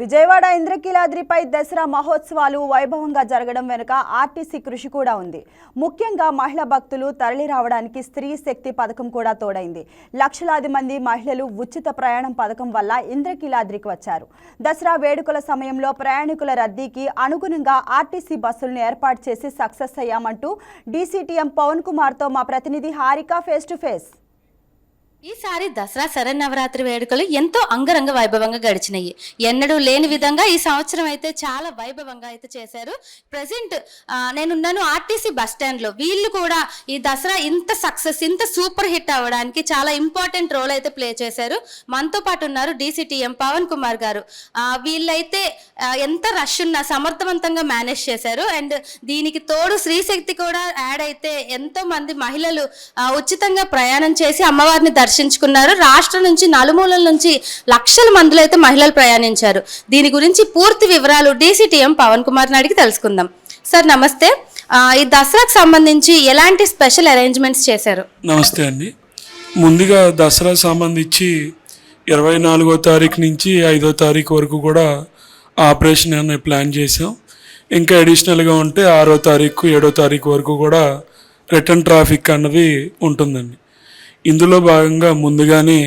విజయవాడ ఇంద్రకీలాద్రిపై దసరా మహోత్సవాలు వైభవంగా జరగడం వెనుక ఆర్టీసీ కృషి కూడా ఉంది. ముఖ్యంగా మహిళా భక్తులు తరలి రావడానికి స్త్రీ శక్తి పథకం కూడా తోడైంది. లక్షలాది మంది మహిళలు ఉచిత ప్రయాణం పథకం వల్ల ఇంద్రకీలాద్రికి వచ్చారు. దసరా వేడుకల సమయంలో ప్రయాణికుల రద్దీకి అనుగుణంగా ఆర్టీసీ బస్సులను ఏర్పాటు చేసి సక్సెస్ అయ్యామంటూ డీసీటీఎం పవన్ కుమార్తో మా ప్రతినిధి హారిక ఫేస్ టు ఫేస్. ఈసారి దసరా శరన్నవరాత్రి వేడుకలు ఎంతో అంగరంగ వైభవంగా గడిచినాయి. ఎన్నడూ లేని విధంగా ఈ సంవత్సరం అయితే చాలా వైభవంగా అయితే చేశారు. ప్రజెంట్ నేనున్నాను ఆర్టీసీ బస్ స్టాండ్లో. వీళ్ళు కూడా ఈ దసరా ఇంత సక్సెస్ ఇంత సూపర్ హిట్ అవ్వడానికి చాలా ఇంపార్టెంట్ రోల్ అయితే ప్లే చేశారు. మనతో పాటు ఉన్నారు డీసీటీఎం పవన్ కుమార్ గారు. వీళ్ళైతే ఎంత రష్ ఉన్నా సమర్థవంతంగా మేనేజ్ చేశారు. అండ్ దీనికి తోడు శ్రీశక్తి కూడా యాడ్ అయితే ఎంతో మంది మహిళలు ఉచితంగా ప్రయాణం చేసి అమ్మవారిని దర్శించుకున్నారు. రాష్ట్రం నుంచి నలుమూలల నుంచి లక్షల మందిలో అయితే మహిళలు ప్రయాణించారు. దీని గురించి పూర్తి వివరాలు డీసీటీఎం పవన్ కుమార్ నాయుడికి తెలుసుకుందాం. సార్ నమస్తే. ఈ దసరాకు సంబంధించి ఎలాంటి స్పెషల్ అరేంజ్మెంట్స్ చేశారు? నమస్తే అండి. ముందుగా దసరా సంబంధించి ఇరవై నాలుగో తారీఖు నుంచి ఐదో తారీఖు వరకు కూడా ఆపరేషన్ అనేది ప్లాన్ చేసాం ఇంకా అడిషనల్గా ఉంటే ఆరో తారీఖు ఏడో తారీఖు వరకు కూడా రిటర్న్ ట్రాఫిక్ అన్నది ఉంటుందండి. ఇందులో భాగంగా ముందుగానే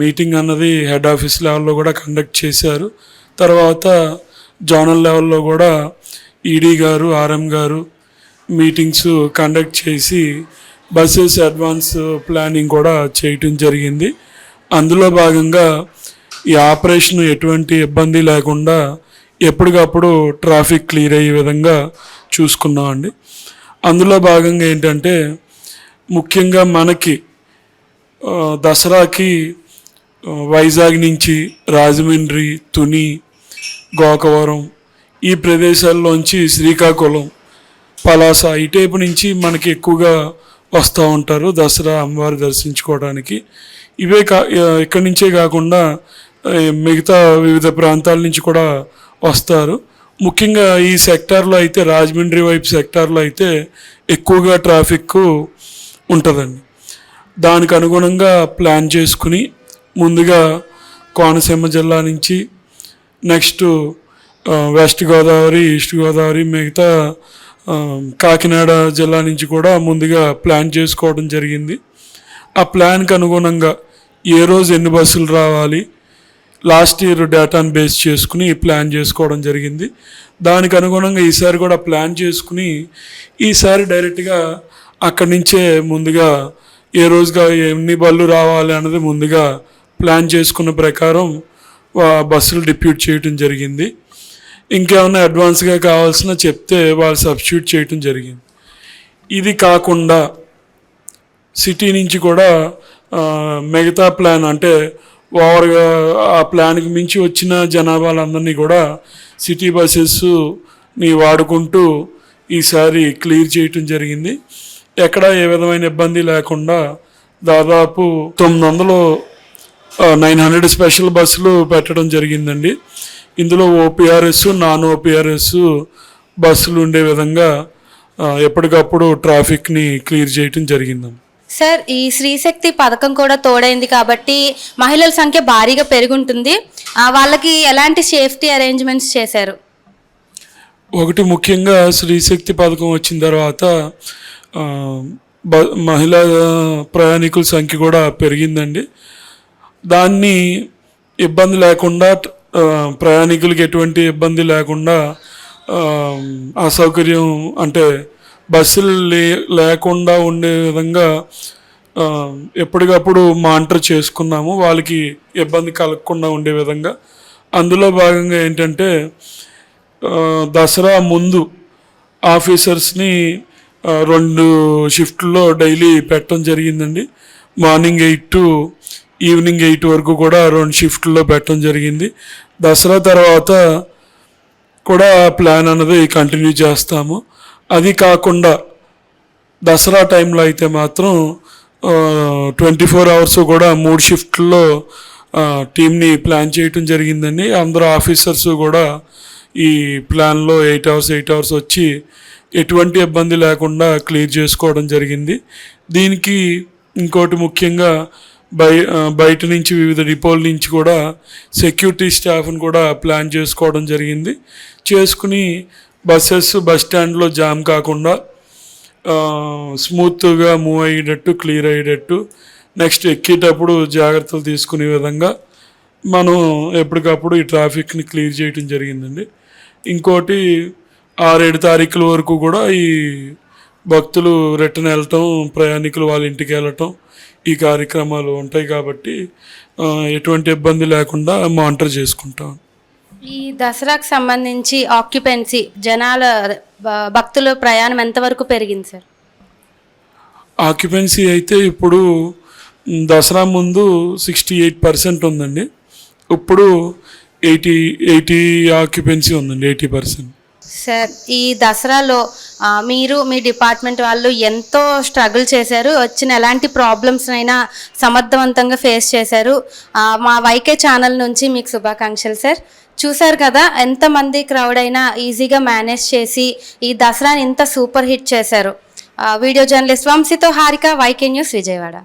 మీటింగ్ అన్నది హెడ్ ఆఫీస్ లెవెల్లో కూడా కండక్ట్ చేశారు. తర్వాత జోనల్ లెవెల్లో కూడా ఈడీ గారు ఆర్ఎం గారు మీటింగ్స్ కండక్ట్ చేసి బస్సెస్ అడ్వాన్స్ ప్లానింగ్ కూడా చేయటం జరిగింది. అందులో భాగంగా ఈ ఆపరేషన్ ఎటువంటి ఇబ్బంది లేకుండా ఎప్పటికప్పుడు ట్రాఫిక్ క్లియర్ అయ్యే విధంగా చూసుకున్నామండి. అందులో భాగంగా ఏంటంటే ముఖ్యంగా మనకి దసరాకి వైజాగ్ నుంచి రాజమండ్రి తుని గోకవరం ఈ ప్రదేశాల్లోంచి శ్రీకాకుళం పలాస ఈ టైపు నుంచి మనకి ఎక్కువగా వస్తూ ఉంటారు దసరా అమ్మవారి దర్శించుకోవడానికి. ఇవే కా ఇక్కడి నుంచే కాకుండా మిగతా వివిధ ప్రాంతాల నుంచి కూడా వస్తారు. ముఖ్యంగా ఈ సెక్టార్లో అయితే రాజమండ్రి వైపు సెక్టార్లో అయితే ఎక్కువగా ట్రాఫిక్ ఉంటుందండి. దానికి అనుగుణంగా ప్లాన్ చేసుకుని ముందుగా కోనసీమ జిల్లా నుంచి next west Godavari east Godavari మిగతా కాకినాడ జిల్లా నుంచి కూడా ముందుగా ప్లాన్ చేసుకోవడం జరిగింది. ఆ ప్లాన్కి అనుగుణంగా ఏ రోజు ఎన్ని బస్సులు రావాలి లాస్ట్ ఇయర్ డేటాను బేస్ చేసుకుని ప్లాన్ చేసుకోవడం జరిగింది. దానికి అనుగుణంగా ఈసారి కూడా ప్లాన్ చేసుకుని ఈసారి డైరెక్ట్గా అక్కడి నుంచే ముందుగా ఏ రోజుగా ఎన్ని బళ్ళు రావాలి అన్నది ముందుగా ప్లాన్ చేసుకున్న ప్రకారం బస్సులు డిప్యూట్ చేయటం జరిగింది. ఇంకేమైనా అడ్వాన్స్గా కావాల్సిన చెప్తే వాళ్ళు సబ్స్టిట్యూట్ చేయటం జరిగింది. ఇది కాకుండా సిటీ నుంచి కూడా మిగతా ప్లాన్ అంటే ఓవర్గా ఆ ప్లాన్కి మించి వచ్చిన జనాభాలందరినీ కూడా సిటీ బస్సెస్ని వాడుకుంటూ ఈసారి క్లియర్ చేయటం జరిగింది. ఎక్కడ ఏ విధమైన ఇబ్బంది లేకుండా దాదాపు తొమ్మిది వందలు నైన్ హండ్రెడ్ స్పెషల్ బస్సులు పెట్టడం జరిగిందండి. ఇందులో ఓపీఆర్ఎస్ నాన్ ఓపీఆర్ఎస్ బస్సులు ఉండే విధంగా ఎప్పటికప్పుడు ట్రాఫిక్ని క్లియర్ చేయటం జరిగిందండి సార్ ఈ స్త్రీశక్తి పథకం కూడా తోడైంది కాబట్టి మహిళల సంఖ్య భారీగా పెరుగుంటుంది. వాళ్ళకి ఎలాంటి సేఫ్టీ అరేంజ్మెంట్స్ చేశారు? ఒకటి ముఖ్యంగా స్త్రీశక్తి పథకం వచ్చిన తర్వాత మహిళా ప్రయాణికుల సంఖ్య కూడా పెరిగిందండి. దాన్ని ఇబ్బంది లేకుండా ప్రయాణికులకి ఎటువంటి ఇబ్బంది లేకుండా అసౌకర్యం అంటే బస్సులు లే లేకుండా ఉండే విధంగా ఎప్పటికప్పుడు మానిటర్ చేసుకున్నాము. వాళ్ళకి ఇబ్బంది కలగకుండా ఉండే విధంగా. అందులో భాగంగా ఏంటంటే దసరా ముందు ఆఫీసర్స్ని రెండు షిఫ్ట్లో డైలీ పెట్టడం జరిగిందండి. Morning eight to evening eight వరకు కూడా రెండు షిఫ్ట్లో పెట్టడం జరిగింది. దసరా తర్వాత కూడా ప్లాన్ అన్నది కంటిన్యూ చేస్తాము. అది కాకుండా దసరా టైంలో అయితే మాత్రం ట్వంటీ ఫోర్ అవర్స్ కూడా మూడు షిఫ్ట్లో టీంని ప్లాన్ చేయటం జరిగిందండి. అందరూ ఆఫీసర్స్ కూడా ఈ ప్లాన్లో ఎయిట్ అవర్స్ ఎయిట్ అవర్స్ వచ్చి ఎటువంటి ఇబ్బంది లేకుండా క్లియర్ చేసుకోవడం జరిగింది. దీనికి ఇంకోటి ముఖ్యంగా బయ బయట నుంచి వివిధ డిపోల నుంచి కూడా సెక్యూరిటీ స్టాఫ్ని కూడా ప్లాన్ చేసుకోవడం జరిగింది. చేసుకుని బస్సెస్ బస్ స్టాండ్లో జామ్ కాకుండా స్మూత్గా మూవ్ అయ్యేటట్టు క్లియర్ అయ్యేటట్టు నెక్స్ట్ ఎక్కేటప్పుడు జాగ్రత్తలు తీసుకునే విధంగా మనం ఎప్పటికప్పుడు ఈ ట్రాఫిక్ని క్లియర్ చేయడం జరిగిందండి. ఇంకోటి ఆరేడు తారీఖుల వరకు కూడా ఈ భక్తులు రిటర్న్ వెళ్ళటం ప్రయాణికులు వాళ్ళ ఇంటికి వెళ్ళటం ఈ కార్యక్రమాలు ఉంటాయి కాబట్టి ఎటువంటి ఇబ్బంది లేకుండా మానిటర్ చేసుకుంటాం. ఈ దసరాకు సంబంధించి ఆక్యుపెన్సీ జనాల భక్తుల ప్రయాణం ఎంతవరకు పెరిగింది సార్? ఆక్యుపెన్సీ అయితే ఇప్పుడు దసరా ముందు సిక్స్టీ ఎయిట్ పర్సెంట్ ఉందండి. ఇప్పుడు ఎయిటీ ఎయిటీ ఆక్యుపెన్సీ ఉందండి ఎయిటీ పర్సెంట్ సార్ ఈ దసరాలో మీరు మీ డిపార్ట్మెంట్ వాళ్ళు ఎంతో స్ట్రగుల్ చేశారు. వచ్చిన ఎలాంటి ప్రాబ్లమ్స్నైనా సమర్థవంతంగా ఫేస్ చేశారు. మా వైకే ఛానల్ నుంచి మీకు శుభాకాంక్షలు సార్. చూశారు కదా ఎంతమంది క్రౌడ్ అయినా ఈజీగా మేనేజ్ చేసి ఈ దసరాని ఇంత సూపర్ హిట్ చేశారు. వీడియో జర్నలిస్ట్ వంశీతో హారిక వైకే న్యూస్ విజయవాడ.